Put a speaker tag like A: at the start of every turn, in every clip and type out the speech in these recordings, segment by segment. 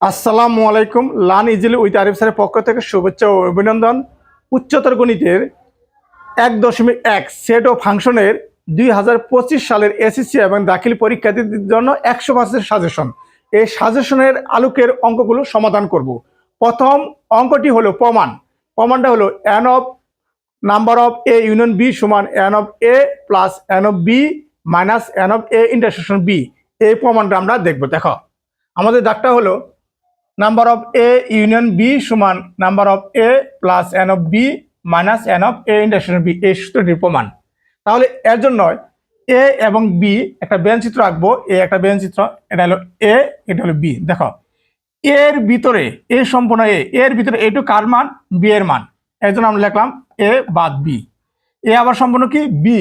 A: আসসালামু আলাইকুম। লান easily with Arif স্যারের পক্ষ থেকে শুভেচ্ছা ও অভিনন্দন। উচ্চতর গণিতের এক দশমিক এক সেট ও ফাংশনের দুই হাজার পঁচিশ সালের এসএসসি এবং দাখিল পরীক্ষার্থীদের জন্য একশো পার্সেন্ট সাজেশন। এই সাজেশনের আলোকের অঙ্কগুলো সমাধান করব। প্রথম অঙ্কটি হলো প্রমাণ। প্রমাণটা হলো N of number of A union B সমান N of A plus N of B minus N of A intersection B এই প্রমাণটা আমরা দেখব। দেখো, আমাদের দাগটা হলো number of A union B সমান number of A plus N of B minus N of A intersection B এই সূত্রটির প্রমাণ তাহলে এর জন্য এ এবং বি একটা চিত্র আঁকবো। এ একটা চিত্র, এটা হলো এ এটা হলো বি দেখো এর ভিতরে এ সম্পূর্ণ এ এর ভিতরে এটু কার মান? বি এর মান। এর জন্য আমরা লিখলাম এ বাদ বি এ আবার সম্পূর্ণ কি? বি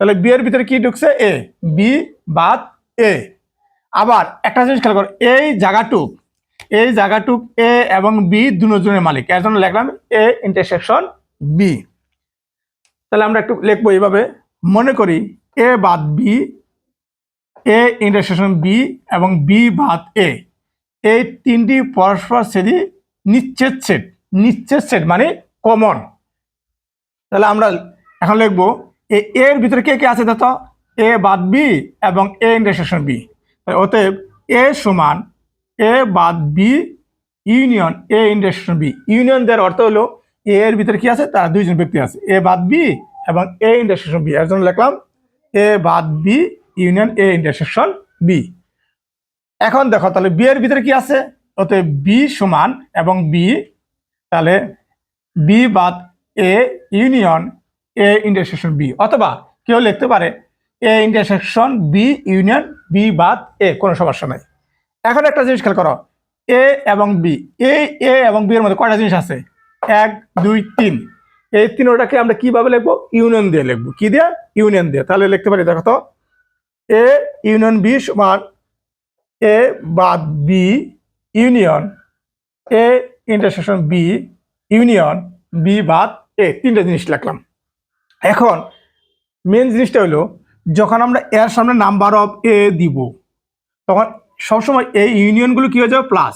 A: তাহলে বি এর ভিতরে কি ঢুকছে? এ বি বাদ এ আবার একটা জিনিস খেয়াল করো, এই জায়গাটুক এই জায়গাটুক এ এবং বি দুজনের মালিক। এর জন্য লিখলাম এ ইন্টারসেকশন বি তাহলে আমরা একটু লিখব এইভাবে। মনে করি এ বাদ বি এ ইন্টারসেকশন বি এবং বি বাদ এ এই তিনটি পরস্পর ছেদি নিচ্ছেদ সেট নিচ্ছেদ সেট মানে কমন তাহলে আমরা এখন লিখব এ, এর ভিতরে কে কে আছে দেখো এ বাদ বি এবং এ ইন্টারসেকশন বি অতএব এ সমান এ বাদ B union A intersection B union দেওয়ার অর্থ হলো এ এর ভিতরে কি আছে? তার দুইজন ব্যক্তি আছে। এ বাদ বি এবং এ ইন্টারসেকশন বি এর জন্য লিখলাম এ বাদ B union A intersection B এখন দেখো, তাহলে বি এর ভিতরে কি আছে? অতএব বি সমান এবং বি তাহলে বি বাদ A union A intersection B অথবা কেউ লিখতে পারে A intersection B union B বাদ এ কোনো সমস্যা নাই। এখন একটা জিনিস খেয়াল করো। এ এবং বি এই এ এবং বি এর মধ্যে কয়টা জিনিস আছে? এক, দুই, তিন। এই তিনোটাকে আমরা কীভাবে লিখব? ইউনিয়ন দিয়ে লিখব। কি দিয়ে? ইউনিয়ন দিয়ে। তাহলে লিখতে পারি, দেখো তো। এ ইউনিয়ন বি সমান এ বাদ B union A intersection B union B বাদ এ তিনটা জিনিস লিখলাম। এখন মেন জিনিসটা হলো, যখন আমরা এর সামনে নাম্বার অফ এ দিব, তখন সবসময় এই ইউনিয়নগুলো কি হয়ে যাবে? প্লাস।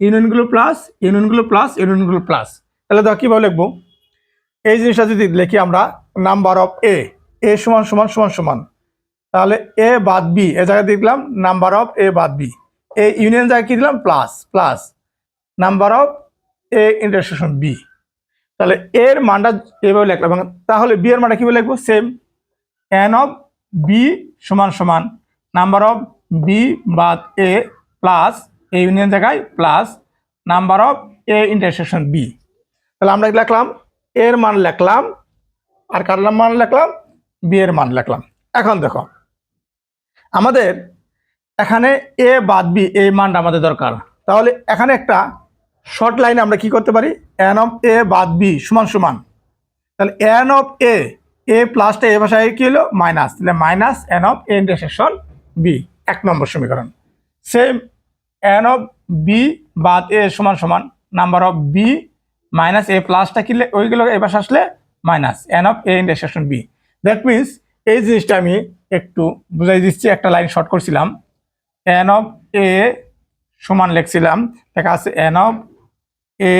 A: ইউনিয়নগুলো প্লাস ইউনিয়নগুলো প্লাস ইউনিয়নগুলো প্লাস। তাহলে দেখো কীভাবে লিখব? এই জিনিসটা যদি লিখি আমরা, নাম্বার অফ এ এ সমান সমান সমান সমান। তাহলে এ বাদ বি এ জায়গায় দেখলাম নাম্বার অফ এ বাদ বি এ ইউনিয়ন জায়গায় কি দিলাম? Plus plus. Number of A intersection B তাহলে এর মানটা এভাবে লিখলাম তাহলে বি এর মানটা কীভাবে লিখব? সেম এন অফ বি সমান সমান। নাম্বার অফ বি বাদ এ প্লাস এ ইউনিয়ন জায়গায় plus number of A intersection B তাহলে আমরা লিখলাম? এর মান লিখলাম, আর কার মান লিখলাম? বি এর মান লিখলাম। এখন দেখো, আমাদের এখানে এ বাদ বি এই মানটা আমাদের দরকার। তাহলে এখানে একটা শর্ট লাইনে আমরা কি করতে পারি? এন অফ এ বাদ বি সমান সমান। তাহলে এন অফ এ এ প্লাসটা এ ভাষায় কি হলো? মাইনাস তাহলে minus N of A intersection B এক নম্বর সমীকরণ। সেম এন অফ বি বাদ এ সমান সমান number of B minus A প্লাসটা কি লে- ওইগুলো এ পাশে আসলে minus N of A intersection B that means এই জিনিসটা আমি একটু বুঝাই দিচ্ছি, একটা লাইন শর্ট করছিলাম। এন অফ এ সমান লিখছিলাম দেখা আছে এন অফ এ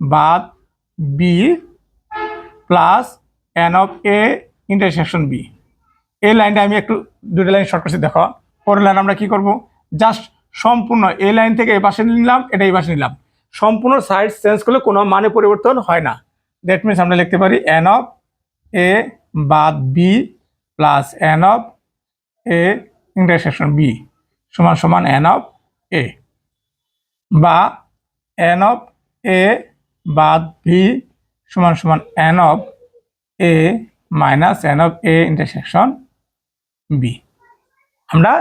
A: বাদ B plus N of A intersection B এই লাইনটা আমি একটু দুটো লাইন শর্ট করছি, দেখো। পরের লাইন আমরা কি করব? জাস্ট সম্পূর্ণ এই লাইন থেকে এই পাশে নিলাম, এটা এই পাশে নিলাম। সম্পূর্ণ সাইড চেঞ্জ করলে কোনো মানে পরিবর্তন হয় না। দ্যাট মিনস আমরা লিখতে পারি এন অফ এ বাদ B plus N of A intersection B সমান সমান এন অফ এ বা এন অফ এ বাদ বি সমান সমান N of A minus N of A intersection B আমরা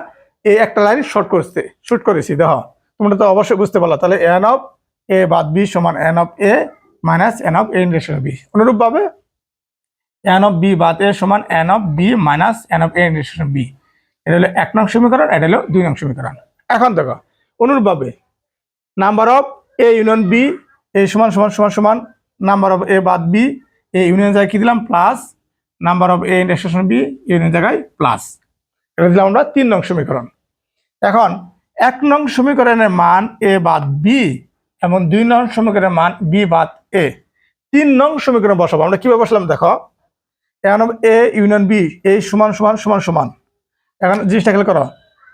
A: এই একটা লাইন শর্ট করতে শুট করেছি, দেখো। তোমরা তো অবশ্যই বুঝতে পারল। তাহলে এন অফ এ বাদ বি সমান N of A minus N of A intersection B অনুরূপভাবে এন অফ বি বাদ এ সমান N of B minus N of A intersection B এটা হলো এক নং সমীকরণ, এটা হলো দুই নং সমীকরণ। এখন দেখো, অনুরূপভাবে number of A union B এ সমান সমান সমান সমান নাম্বার অফ এ বাদ বি এ ইউনিয়ন জায়গায় কি দিলাম? Plus number of A intersection B union জায়গায় প্লাস এটা দিলাম আমরা তিন নং সমীকরণ। এখন, এক নং সমীকরণের মান এ বাদ বি এবং দুই নং সমীকরণের মান বি বাদ এ তিন নং সমীকরণ বসাবো, আমরা কীভাবে বসলাম দেখো? N of A union B এ সমান সমান সমান সমান। এখন জিনিসটা খেয়াল করো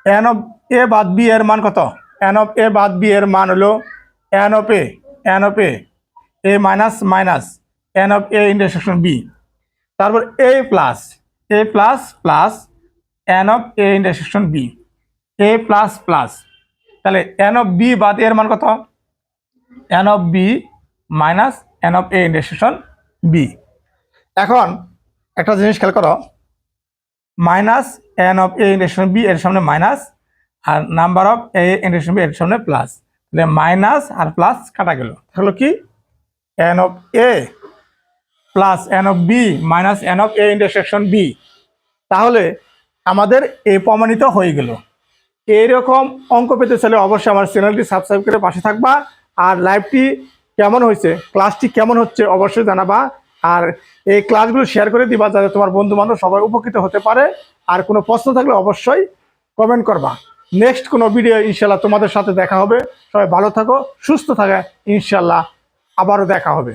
A: এন অফ এ বাদ বি এর মান কত? এন অফ এ বাদ বি এর মান হলো N of A N of A A minus minus N of A intersection B তারপর A plus A plus plus N of A intersection B A plus plus তাহলে N of B বাদ এর মান কত? N of B minus N of A intersection B এখন একটা জিনিস খেয়াল করো। Minus N of A intersection B এর সামনে minus R number of A intersection B এর সামনে প্লাস তাহলে মাইনাস আর প্লাস কাটা গেল। হলো কি? N of A plus N of B minus N of A intersection B তাহলে আমাদের এ প্রমাণিত হয়ে গেল। এইরকম অঙ্ক পেতে চাইলে অবশ্যই আমার চ্যানেলটি সাবস্ক্রাইব করে পাশে থাকবা। আর লাইভটি কেমন হয়েছে? ক্লাসটি কেমন হচ্ছে অবশ্যই জানাবা। আর এই ক্লাসগুলো শেয়ার করে দিবা যাতে তোমার বন্ধু বান্ধব সবাই উপকৃত হতে পারে। আর কোনো প্রশ্ন থাকলে অবশ্যই কমেন্ট করবা। নেক্সট কোনো ভিডিও ইনশাল্লাহ তোমাদের সাথে দেখা হবে। সবাই ভালো থাকো, সুস্থ থাকা ইনশাল্লাহ আবারও দেখা হবে।